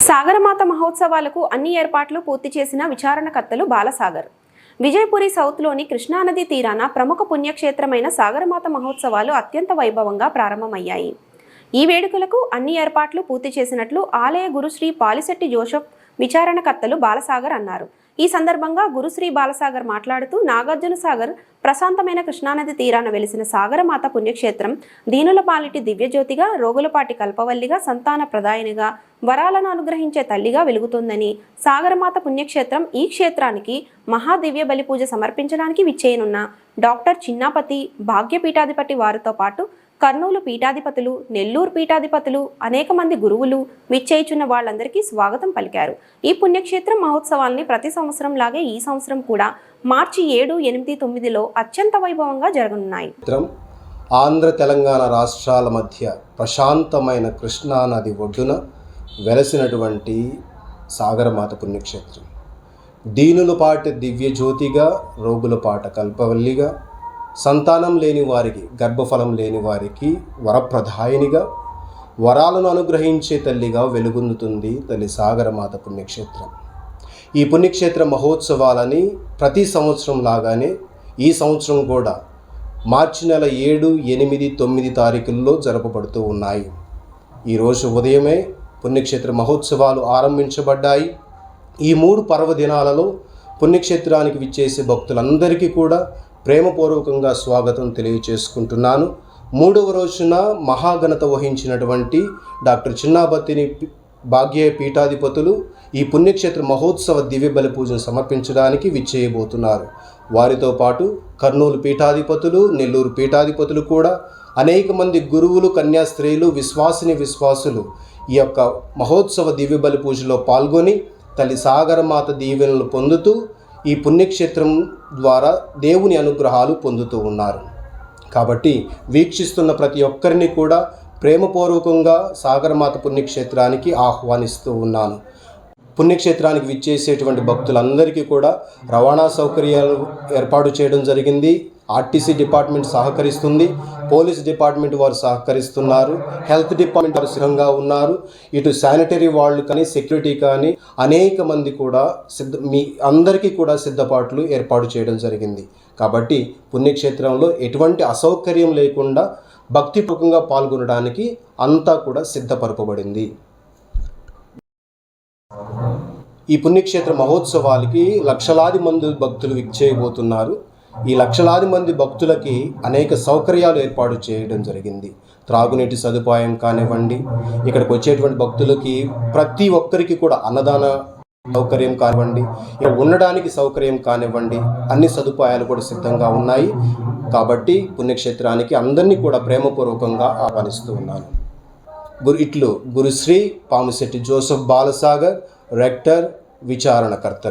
సాగరమాత మహోత్సవాలకు అన్ని ఏర్పాట్లు పూర్తి చేసిన విచారణకర్తలు బాలసాగర్. విజయపురి సౌత్లోని కృష్ణానది తీరాన ప్రముఖ పుణ్యక్షేత్రమైన సాగరమాత మహోత్సవాలు అత్యంత వైభవంగా ప్రారంభమయ్యాయి. ఈ వేడుకలకు అన్ని ఏర్పాట్లు పూర్తి చేసినట్లు ఆలయ గురుశ్రీ పాలిశెట్టి జోసఫ్ విచారణకర్తలు బాలసాగర్ అన్నారు. ఈ సందర్భంగా గురుశ్రీ బాలసాగర్ మాట్లాడుతూ నాగార్జున సాగర్ ప్రశాంతమైన కృష్ణానది తీరాన వెలిసిన సాగరమాత పుణ్యక్షేత్రం దీనుల పాలిటి దివ్యజ్యోతిగా రోగులపాటి కల్పవల్లిగా సంతాన ప్రదాయనిగా వరాలను అనుగ్రహించే తల్లిగా వెలుగుతుందని సాగరమాత పుణ్యక్షేత్రం ఈ క్షేత్రానికి మహాదివ్య బలి పూజ సమర్పించడానికి విచ్చేయనున్న డాక్టర్ చిన్నాపతి భాగ్యపీఠాధిపతి వారితో పాటు కర్నూలు పీఠాధిపతులు నెల్లూరు పీఠాధిపతులు అనేక మంది గురువులు విచ్చేయిచున్న వాళ్ళందరికీ స్వాగతం పలికారు. ఈ పుణ్యక్షేత్రం మహోత్సవాల్ని ప్రతి సంవత్సరం లాగే ఈ సంవత్సరం కూడా మార్చి ఏడు ఎనిమిది తొమ్మిదిలో అత్యంత వైభవంగా జరగనున్నాయి. ఆంధ్ర తెలంగాణ రాష్ట్రాల మధ్య ప్రశాంతమైన కృష్ణా నది ఒడ్డున వెలసినటువంటి సాగరమాత పుణ్యక్షేత్రం. దీనుల పాట దివ్య రోగుల పాట కల్పవల్లిగా సంతానం లేని వారికి గర్భఫలం లేని వారికి వరప్రధాయినిగా వరాలను అనుగ్రహించే తల్లిగా వెలుగొందుతుంది తల్లి సాగరమాత పుణ్యక్షేత్రం. ఈ పుణ్యక్షేత్ర మహోత్సవాలని ప్రతి సంవత్సరం లాగానే ఈ సంవత్సరం కూడా మార్చి నెల ఏడు ఎనిమిది తొమ్మిది తారీఖుల్లో జరపబడుతూ ఉన్నాయి. ఈరోజు ఉదయమే పుణ్యక్షేత్ర మహోత్సవాలు ఆరంభించబడ్డాయి. ఈ మూడు పర్వదినాలలో పుణ్యక్షేత్రానికి విచ్చేసే భక్తులందరికీ కూడా ప్రేమపూర్వకంగా స్వాగతం తెలియచేసుకుంటున్నాను. మూడవ రోజున మహాఘనత వహించినటువంటి డాక్టర్ చిన్నాబత్తిని భాగ్య పీఠాధిపతులు ఈ పుణ్యక్షేత్ర మహోత్సవ దివ్య బలి పూజను సమర్పించడానికి విచ్చేయబోతున్నారు. వారితో పాటు కర్నూలు పీఠాధిపతులు నెల్లూరు పీఠాధిపతులు కూడా అనేక మంది గురువులు కన్యాస్త్రీలు విశ్వాసిని విశ్వాసులు ఈ యొక్క మహోత్సవ దివ్య బలి పూజలో పాల్గొని తల్లి సాగరమాత దీవెనలు పొందుతూ ఈ పుణ్యక్షేత్రం ద్వారా దేవుని అనుగ్రహాలు పొందుతూ ఉన్నారు. కాబట్టి వీక్షిస్తున్న ప్రతి ఒక్కరిని కూడా ప్రేమపూర్వకంగా సాగరమాత పుణ్యక్షేత్రానికి ఆహ్వానిస్తూ ఉన్నాను. పుణ్యక్షేత్రానికి విచ్చేసేటువంటి భక్తులందరికీ కూడా రవాణా సౌకర్యాలు ఏర్పాటు చేయడం జరిగింది. ఆర్టీసీ డిపార్ట్మెంట్ సహకరిస్తుంది. పోలీస్ డిపార్ట్మెంట్ వారు సహకరిస్తున్నారు. హెల్త్ డిపార్ట్మెంట్ వారు సిద్ధంగా ఉన్నారు. ఇటు శానిటరీ వాళ్ళు కానీ సెక్యూరిటీ కానీ అనేక మంది కూడా సిద్ధ మీ అందరికీ కూడా సిద్ధపాట్లు ఏర్పాటు చేయడం జరిగింది. కాబట్టి పుణ్యక్షేత్రంలో ఎటువంటి అసౌకర్యం లేకుండా భక్తిపూర్వకంగా పాల్గొనడానికి అంతా కూడా సిద్ధపరపబడింది. ఈ పుణ్యక్షేత్ర మహోత్సవాలకి లక్షలాది మంది భక్తులు విచ్చేయబోతున్నారు. ఈ లక్షలాది మంది భక్తులకి అనేక సౌకర్యాలు ఏర్పాటు చేయడం జరిగింది. త్రాగునీటి సదుపాయం కానివ్వండి ఇక్కడికి వచ్చేటువంటి భక్తులకి ప్రతి ఒక్కరికి కూడా అన్నదాన సౌకర్యం కానివ్వండి ఇక్కడ ఉండడానికి సౌకర్యం కానివ్వండి అన్ని సదుపాయాలు కూడా సిద్ధంగా ఉన్నాయి. కాబట్టి పుణ్యక్షేత్రానికి అందరినీ కూడా ప్రేమపూర్వకంగా ఆహ్వానిస్తూ ఉన్నాను. గురు ఇట్లు గురుశ్రీ పాముశెట్టి జోసఫ్ బాలసాగర్ రెక్టర్ విచారణకర్త